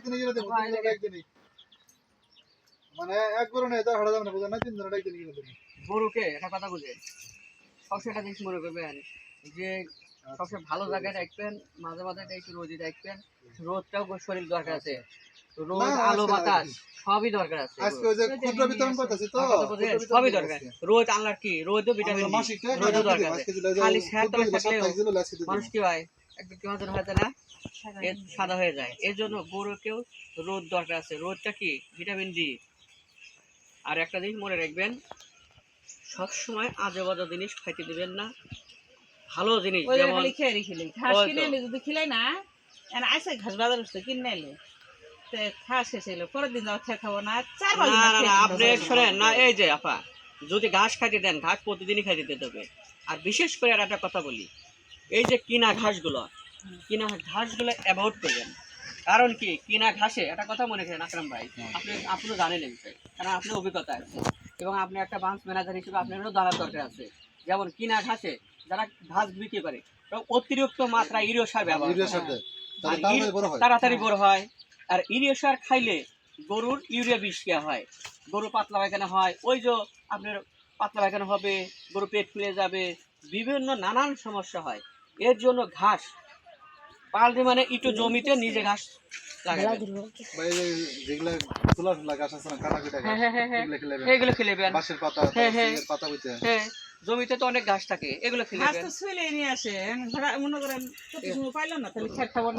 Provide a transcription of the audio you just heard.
একদিনে কিনে দেবো একদিনই। মানে একবারও নেই তার হারা যাবে না বুঝলেন না? তিন দিনের একদিনই কিনে দেবো গরুকে একটা কথা বুঝে। সবসময় একটা জিনিস মনে করবেন যে সবসময় ভালো জায়গায় রাখবেন মাঝে মাঝে একটু রোদে রাখবেন রোদটাও শরীর দরকার আছে। রোদ না, আলো বাতাস সবই দরকার আছে। আজকে ওই যে ক্ষুদ্র বিতরণ করতেছি তো কথা বুঝেন? ক্ষুদ্র বিতরণ সবই দরকার। রোদ কি? রোদও ভিটামিন আমরা মাসিক টাকা রোদও দরকার আছে। খালি যে স্যার ক্ষুদ্র তলে দিলে থাকলেও সাপ্তাহিক দিলে আজকে দিয়ে মানুষ কি হয় একটু কেমন যেন হয়েছে না এর সাদা হয়ে যায়। এর জন্য গরুকেও রোদ দরকার আছে। রোদটা কি? Vitamin D. আর একটা জিনিস মনে রাখবেন সবসময় আজে বাজে জিনিস খাইতে দিবেন না। ভালো জিনিস যেমন খালি খেয়ে রেখে ঘাস কিনে এনে যদি খিলাই না এনে আসে ঘাস বাজার কিনে এলো যদি খাইতে দেন ঘাস প্রতিদিনই খাইতে দিতে হবে। আর বিশেষ করে আর একটা কথা বলি এই যে কিনা ঘাসগুলো কিনা ঘাসগুলো অ্যাভয়েড করবেন। কারণ কি কিনা ঘাসে একটা কথা মনে করেন আকরাম ভাই আপনি আপনিও জানেন এই বিষয়ে কারণ আপনার অভিজ্ঞতা আছে। এবং আপনি একটা বাঞ্চ ম্যানেজার হিসেবে আপনারও জানার দরকার আছে। যেমন কিনা ঘাসে যারা ঘাস বিক্রি করে অতিরিক্ত মাত্রা ইউরিয়া সার ব্যবহার তাহলে ইউরি- তাড়াতাড়ি বড় হয়। বড় হয়। আর ইউরিয়া সার খাইলে গরুর ইউরিয়া বিষ দেওয়া হয়। গরু পাতলা পায়খানা হয়। ওই যে আপনার পাতলা পায়খানা হবে গরু পেট ফুলে যাবে বিভিন্ন নানান সমস্যা হয়। এর জন্য ঘাস। পাল্টি মানে একটু জমিতে নিজে ঘাস জমিতে তো অনেক ঘাস থাকে এগুলো খেলে আসে মনে করেন পাইলাম না তাহলে খাব না।